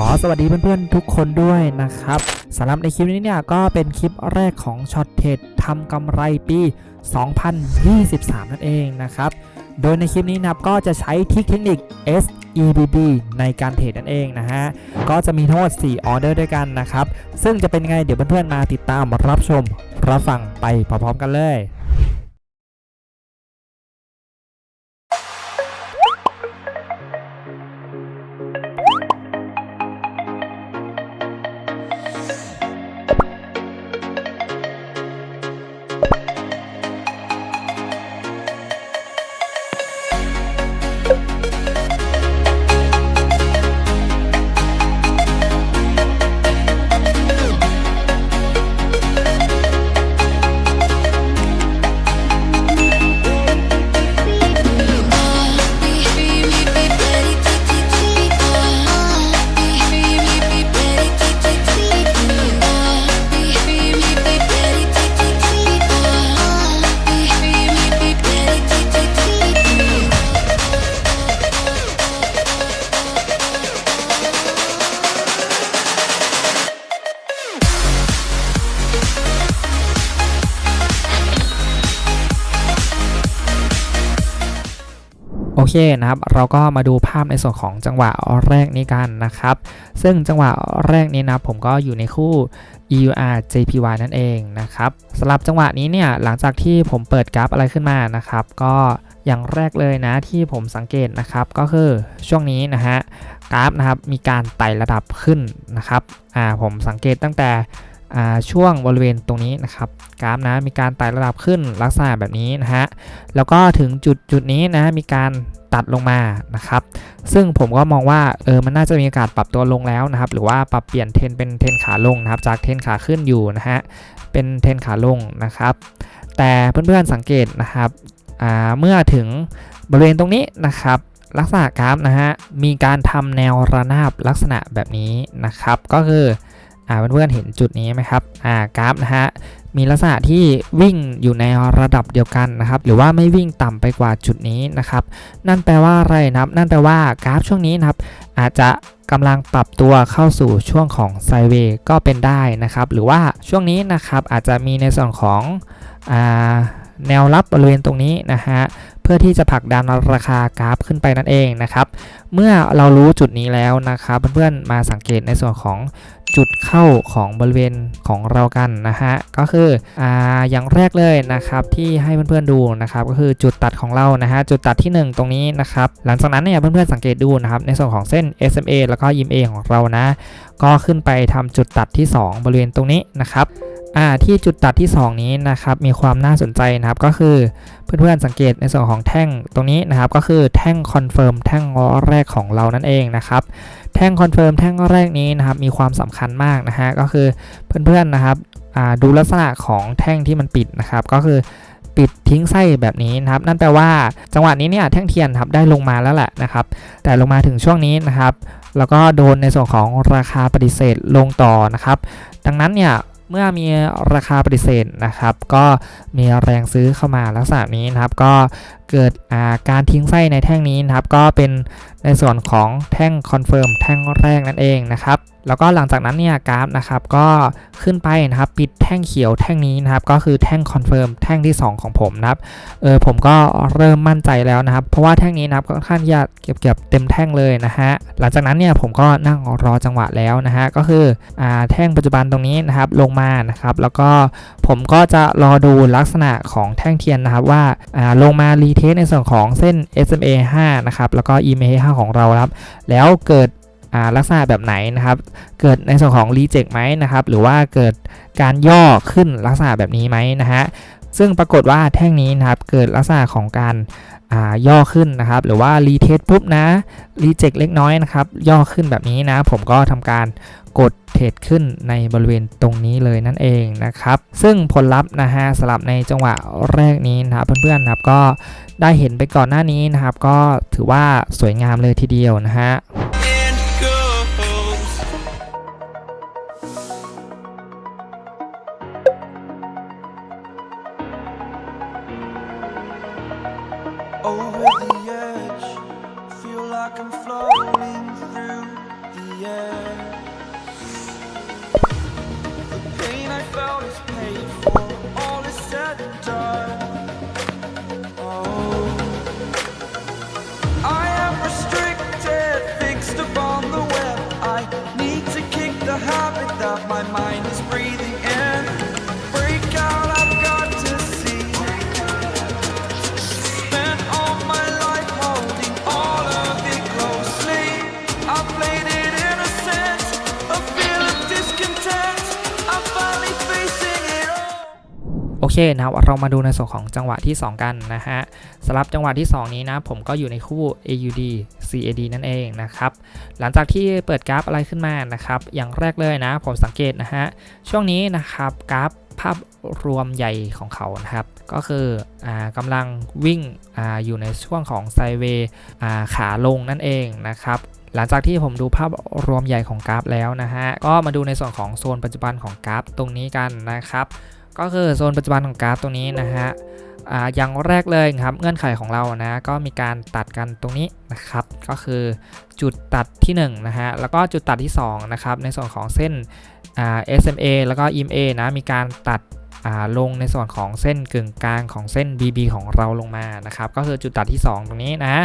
ก็สวัสดีเพื่อนๆทุกคนด้วยนะครับสำหรับในคลิปนี้เนี่ยก็เป็นคลิปแรกของช็อตเทรดทำกำไรปี 2023 นั่นเองนะครับโดยในคลิปนี้นะครับก็จะใช้ทริคเทคนิค SEBB ในการเทรดนั่นเองนะฮะ ก็จะมีทั้งหมด 4 ออเดอร์ด้วยกันนะครับ ซึ่งจะเป็นไงเดี๋ยวเพื่อนๆมาติดตามรับชมรับฟังไปพร้อมๆกันเลย เคนะครับ เราก็มาดูภาพในส่วนของจังหวะแรกนี้กันนะครับ ซึ่งจังหวะแรกนี้นะผมก็อยู่ในคู่ EUR JPY นั่นเองนะครับสำหรับจังหวะนี้เนี่ยหลังจากที่ผมเปิดกราฟอะไรขึ้นมานะครับ ก็อย่างแรกเลยนะที่ผมสังเกตนะครับก็คือช่วงนี้นะฮะกราฟนะครับมีการไต่ระดับขึ้นนะครับอ่าผมสังเกตตั้งแต่ช่วงบริเวณตรงนี้นะครับกราฟนะมีการไต่ระดับขึ้นลักษณะแบบนี้นะฮะแล้วก็ถึงจุดจุดนี้นะมีการ ตัดลงมานะครับ ซึ่งผมก็มองว่าเออมันน่าจะมีโอกาสปรับตัวลงแล้วนะครับ หรือว่าปรับเปลี่ยนเทนเป็นเทนขาลงนะครับ จากเทนขาขึ้นอยู่นะฮะเป็นเทนขาลงนะครับ แต่เพื่อนๆสังเกตนะครับอ่าเมื่อถึงบริเวณตรงนี้นะครับลักษณะกราฟนะฮะมีการทำแนวระนาบลักษณะแบบนี้นะครับ ก็คือ อ่าเพื่อนๆเห็นจุดนี้ไหมครับอ่ากราฟนะฮะมีลักษณะที่วิ่งอยู่ในระดับเดียวกันนะครับหรือว่าไม่วิ่งต่ำไปกว่าจุดนี้นะครับ นั่นแปลว่าอะไรนะครับ นั่นแปลว่ากราฟช่วงนี้นะครับ อาจจะกำลังปรับตัวเข้าสู่ช่วงของไซเวย์ก็เป็นได้นะครับ หรือว่าช่วงนี้นะครับอาจจะมีในส่วนของอาแนวรับบริเวณตรงนี้นะฮะเพื่อที่จะผลักดันราคากราฟขึ้นไปนั่นเองนะครับ เมื่อเรารู้จุดนี้แล้วนะครับ เพื่อนๆมาสังเกตในส่วนของ จุดเข้าของบริเวณของเรากันนะฮะก็คืออ่าอย่างแรกเลยนะครับที่ให้เพื่อนๆดูนะครับก็คือจุดตัดของเรานะฮะจุดตัดที่ 1 ตรงนี้นะครับหลังจากนั้นเนี่ยเพื่อนๆสังเกตดูนะครับในส่วนของเส้น SMA แล้วก็ EMA ของเรานะ ก็ขึ้นไปทำจุดตัดที่ 2 บริเวณตรงนี้นะครับอ่าที่จุดตัดที่ 2 นี้นะครับมีความน่าสนใจนะครับก็คือเพื่อนๆสังเกตในส่วนของแท่งตรงนี้นะครับก็คือแท่งคอนเฟิร์มแท่งล้อแรกของเรานั่นเองนะครับ แท่งคอนเฟิร์มแท่งแรกนี้นะครับมีความสำคัญมากนะฮะก็คือเพื่อนๆนะครับดูลักษณะของแท่งที่มันปิดนะครับ ก็คือปิดทิ้งไส้แบบนี้นะครับ นั่นแปลว่าจังหวะนี้เนี่ยแท่งเทียนครับได้ลงมาแล้วแหละนะครับ แต่ลงมาถึงช่วงนี้นะครับ แล้วก็โดนในส่วนของราคาปฏิเสธลงต่อนะครับ ดังนั้นเนี่ย เมื่อมีราคาปฏิเสธนะครับ ก็มีแรงซื้อเข้ามาลักษณะนี้นะครับ ก็เกิดาการทิ้งไส้ในแท่งนี้นะครับ ก็เป็นในส่วนของแท่งคอนเฟิร์มแท่งแรกนั่นเองนะครับ แล้วก็หลังจากนั้นเนี่ยกราฟนะครับก็ขึ้นไปนะครับปิดแท่งเขียวแท่งนี้นะครับก็คือแท่งคอนเฟิร์มแท่งที่ 2 ของผมนะครับเออผมก็เริ่มมั่นใจแล้วนะครับ เพราะว่าแท่งนี้นะครับค่อนข้างที่จะเก็บเก็บเต็มแท่งเลยนะฮะหลังจากนั้นเนี่ยผมก็นั่งรอจังหวะแล้วนะฮะก็คืออ่าแท่งปัจจุบันตรงนี้นะครับลงมานะครับแล้วก็ผมก็จะรอดูลักษณะของแท่งเทียนนะครับว่าอ่าลงมารีเทสในส่วนของเส้น SMA 5นะครับแล้วก็ EMA 5ของเราครับแล้วเกิด ลักษณะแบบไหนนะครับ เกิดในส่วนของรีเจ็คไหมนะครับ หรือว่าเกิดการย่อขึ้นลักษณะแบบนี้ไหมนะฮะ ซึ่งปรากฏว่าแท่งนี้นะครับ เกิดลักษณะของการย่อขึ้นนะครับ หรือว่ารีเทสปุ๊บนะรีเจ็คเล็กน้อยนะครับ ย่อขึ้นแบบนี้นะ ผมก็ทำการกดเทรดขึ้นในบริเวณตรงนี้เลยนั่นเองนะครับ ซึ่งผลลัพธ์นะฮะสำหรับในจังหวะแรกนี้นะครับเพื่อนๆนะครับก็ได้เห็นไปก่อนหน้านี้นะครับ ก็ถือว่าสวยงามเลยทีเดียวนะฮะ like I'm floating through the air. อเคนะครับเรามาดูในส่วนของจังหวะที่ 2 กันนะฮะสำหรับจังหวะที่ 2 นี้นะผมก็อยู่ในคู่ AUD CAD นั่นเองนะครับหลังจากที่เปิดกราฟอะไรขึ้นมานะครับอย่างแรกเลยนะ ผมสังเกตนะฮะช่วงนี้นะครับกราฟภาพรวมใหญ่ของเขานะครับ ก็คืออกำลังวิ่งออยู่ในช่วงของไซเวย์ขาลงนั่นเองนะครับหลังจากที่ผมดูภาพรวมใหญ่ของกราฟแล้วนะฮะก็มาดูในส่วนของโซนปัจจุบันของกราฟตรงนี้กันนะครับ ก็คือโซนปัจจุบันของกราฟตรงนี้นะฮะอย่างแรกเลยครับเงื่อนไขของเรานะก็มีการตัดกันตรงนี้นะครับ ก็คือจุดตัดที่1นะฮะแล้วก็จุดตัดที่2นะครับในส่วนของเส้น SMA แล้วก็ EMA นะมีการตัดลงในส่วนของเส้นกึ่งกลางของเส้น BB ของเราลงมานะครับ ก็คือจุดตัดที่ 2 ตรงนี้นะ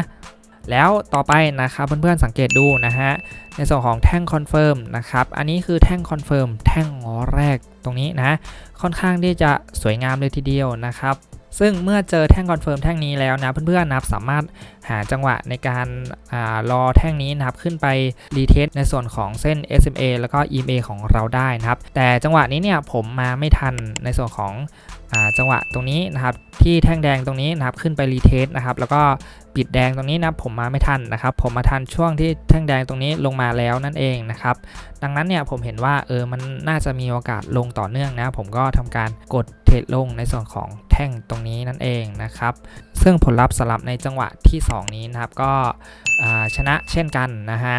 แล้วต่อไปนะครับเพื่อนๆสังเกตดูนะฮะในส่วนของแท่งคอนเฟิร์มนะครับอันนี้คือแท่งคอนเฟิร์มแท่งแรกตรงนี้นะค่อนข้างที่จะสวยงามเลยทีเดียวนะครับซึ่งเมื่อเจอแท่งคอนเฟิร์มแท่งนี้แล้วนะเพื่อนๆนะครับสามารถหาจังหวะในการรอแท่งนี้นะครับขึ้นไปรีเทสในส่วนของเส้น SMA แล้วก็ EMA ของเราได้นะครับแต่จังหวะนี้เนี่ยผมมาไม่ทันในส่วนของ จังหวะตรงนี้นะครับที่แท่งแดงตรงนี้นะครับขึ้นไปรีเทสนะครับแล้วก็ปิดแดงตรงนี้นะผมมาไม่ทันนะครับ ผมมาทันช่วงที่แท่งแดงตรงนี้ลงมาแล้วนั่นเองนะครับดังนั้นเนี่ยผมเห็นว่าเออมันน่าจะมีโอกาสลงต่อเนื่องนะผมก็ทำการกดเทรดลงในส่วนของแท่งตรงนี้นั่นเองนะครับซึ่งผลลัพธ์สำหรับในจังหวะที่ 2 นี้นะครับก็ชนะเช่นกันนะฮะ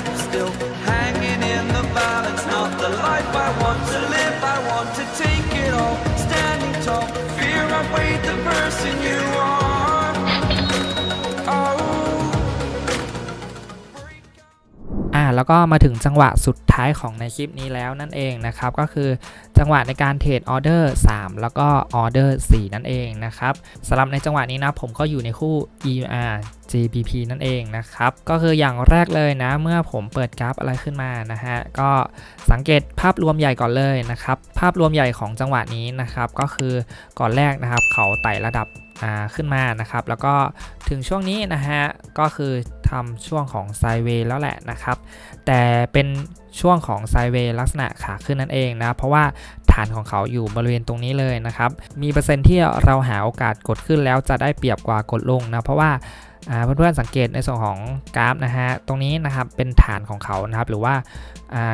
Still แล้วก็มาถึงจังหวะสุดท้ายของในคลิปนี้แล้วนั่นเองนะครับ ก็คือจังหวะในการเทรดออเดอร์3แล้วก็ออเดอร์4นั่นเองนะครับสำหรับในจังหวะนี้นะผมก็อยู่ในคู่ EUR JPP นั่นเองนะครับ ก็คืออย่างแรกเลยนะ เมื่อผมเปิดกราฟอะไรขึ้นมานะฮะ ก็สังเกตภาพรวมใหญ่ก่อนเลยนะครับ ภาพรวมใหญ่ของจังหวะนี้นะครับ ก็คือก่อนแรกนะครับ เขาไต่ระดับ ขึ้นมานะครับ แล้วก็ถึงช่วงนี้นะฮะก็คือทำช่วงของไซเวย์แล้วแหละนะครับ แต่เป็นช่วงของไซเวย์ลักษณะขาขึ้นนั่นเองนะ เพราะว่าฐานของเขาอยู่บริเวณตรงนี้เลยนะครับ มีเปอร์เซ็นต์ที่เราหาโอกาสกดขึ้นแล้วจะได้เปรียบกว่ากดลงนะ เพราะว่าอ่า เพื่อนๆสังเกตในส่วนของกราฟนะฮะตรงนี้นะครับเป็นฐานของเขานะครับหรือว่า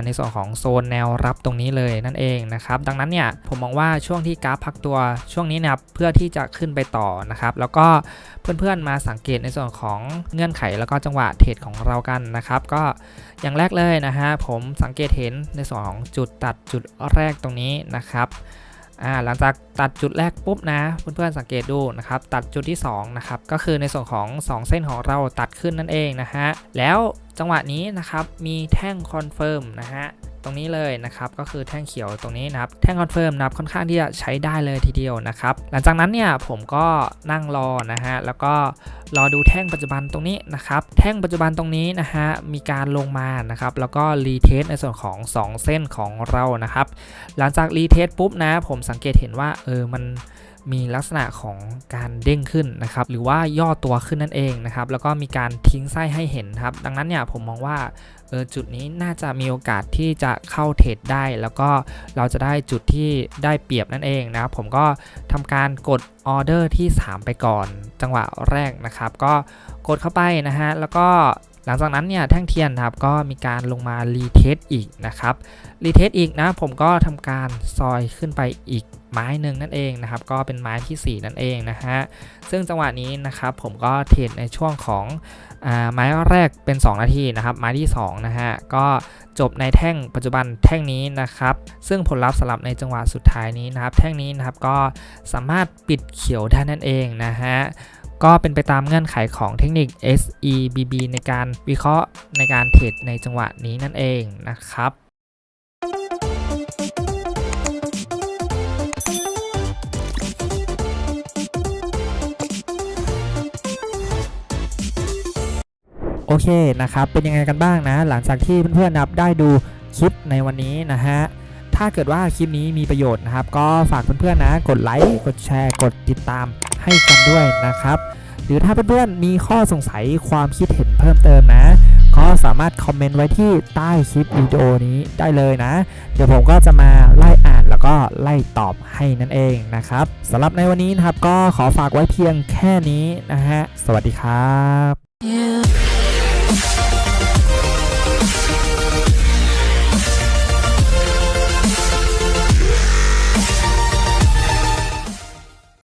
ในส่วนของโซนแนวรับตรงนี้เลยนั่นเองนะครับดังนั้นเนี่ยผมมองว่าช่วงที่กราฟพักตัวช่วงนี้นะครับเพื่อที่จะขึ้นไปต่อนะครับแล้วก็เพื่อนๆมาสังเกตในส่วนของเงื่อนไขแล้วก็จังหวะเทรดของเรากันนะครับก็อย่างแรกเลยนะฮะผมสังเกตเห็นในส่วนของจุดตัดจุดแรกตรงนี้นะครับ อ่าหลังจากตัดจุดแรกปุ๊บนะเพื่อนๆสังเกตดูนะครับตัดจุดที่2นะครับก็คือในส่วนของ 2 เส้นของเราตัดขึ้นนั่นเองนะฮะแล้วจังหวะนี้นะครับมีแท่งคอนเฟิร์มนะฮะ ตรงนี้เลยนะครับก็คือแท่งเขียวตรงนี้นะครับแท่งคอนเฟิร์มนะครับค่อนข้างที่จะใช้ได้เลยทีเดียวนะครับหลังจากนั้นเนี่ยผมก็นั่งรอนะฮะแล้วก็รอดูแท่งปัจจุบันตรงนี้นะครับแท่งปัจจุบันตรงนี้นะฮะมีการลงมานะครับแล้วก็รีเทสในส่วนของ 2 เส้นของเรานะครับหลังจากรีเทสปุ๊บนะผมสังเกตเห็นว่าเออมัน มีลักษณะของการเด้งขึ้นนะครับหรือว่าย่อตัวขึ้นนั่นเองนะครับแล้วก็มีการทิ้งไส้ให้เห็นครับดังนั้นเนี่ยผมมองว่าเออจุดนี้น่าจะมีโอกาสที่จะเข้าเทรดได้ แล้วก็เราจะได้จุดที่ได้เปรียบนั่นเองนะครับผมก็ทำการกดออเดอร์ที่ 3 ไปก่อน จังหวะแรกนะครับ ก็กดเข้าไปนะฮะแล้วก็หลังจากนั้นเนี่ยแท่งเทียนครับก็มีการลงมารีเทสอีกนะครับรีเทสอีกนะผมก็ทำการซอยขึ้นไปอีก ไม้หนึ่งนั่นเองนะครับ ก็เป็นไม้ทีสี่ 4 นั่นเองนะฮะ ซึ่งจังหวะนี้นะครับผมก็เทรดในช่วงของอไม้แรกเป็น 2 นาทีนะครับ ไม้ที่2นะฮะก็จบในแท่งปัจจุบันแท่งนี้นะครับ ซึ่งผลลัพธ์สำหรับในจังหวะสุดท้ายนี้นะครับ แท่งนี้นะครับก็สามารถปิดเขียวได้นั่นเองนะฮะก็เป็นไปตามเงื่อนไขของเทคนิค SEBB ในการวิเคราะห์ในการเทรดในจังหวะนี้นั่นเองนะครับ โอเคนะครับเป็นยังไงกันบ้างนะ หลังจากที่เพื่อนๆนับได้ดูคลิปในวันนี้นะฮะถ้าเกิดว่าคลิปนี้มีประโยชน์นะครับ ก็ฝากเพื่อนๆนะ กดไลค์กดแชร์ กดติดตามให้กันด้วยนะครับ หรือถ้าเพื่อนๆมีข้อสงสัยความคิดเห็นเพิ่มเติมนะก็สามารถคอมเมนต์ไว้ที่ใต้คลิปวิดีโอนี้ได้เลยนะ เดี๋ยวผมก็จะมาไล่อ่านแล้วก็ไล่ตอบให้นั่นเองนะครับสำหรับในวันนี้นะครับก็ขอฝากไว้เพียงแค่นี้นะฮะ สวัสดีครับ